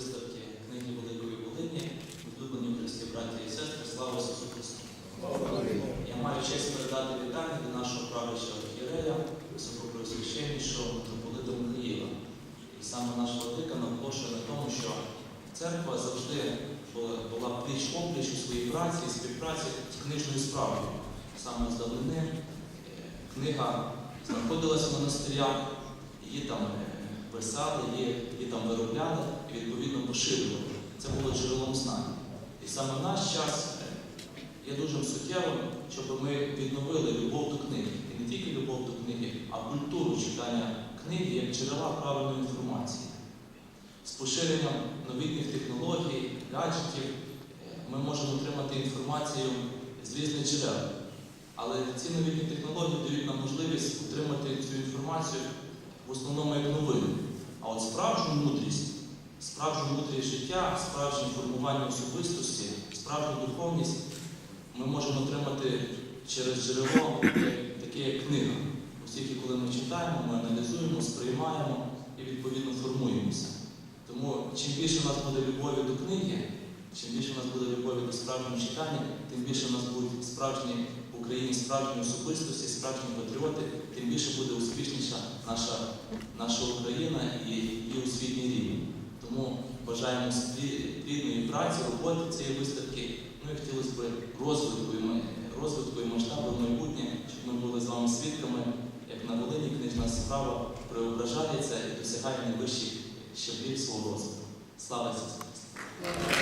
виставки книги Великої Волині, улюблені українські браті і сестри, слава Ісусу Христу! Я маю честь передати вітання до нашого правлячого архієрея, високопреосвященнішого митрополита Михаїла. І саме наш владика наголошує на тому, що церква завжди була, була пліч опліч у своїй праці і співпраці з книжною справою. Саме з давнини е, книга знаходилася в монастирях, її там е, писали, її, її там виробляли і відповідно поширювали. Це було джерелом знань. І саме в наш час е, є дуже суттєвим, щоб ми відновили любов до книги. І не тільки любов до книги, а культуру читання книги як джерела правильної інформації. З поширенням новітніх технологій, гаджетів е, ми можемо отримати інформацію з різних джерел. Але ці новітні технології дають нам можливість отримати цю інформацію в основному як новину. А от справжню мудрість, справжню мудрість життя, справжнє формування особистості, справжню духовність ми можемо отримати через джерело, таке- як книга. Оскільки, коли ми читаємо, ми аналізуємо, сприймаємо і відповідно формуємося. Тому чим більше в нас буде любові до книги, чим більше в нас буде любові до справжнього читання, тим більше в нас будуть справжні в Україні справжні особистості, справжні патріоти, тим більше буде успішніша наша, наша Україна і, і освітній рівень. Тому бажаємо плі- плідної праці, роботи цієї виставки. Ну і хотілося б розвитку і розвитку і масштабу в майбутнє, щоб ми були з вами свідками, як на Волині книжна справа преображається і досягає найвищих щаблів свого розвитку. Слава Ісусу Христу!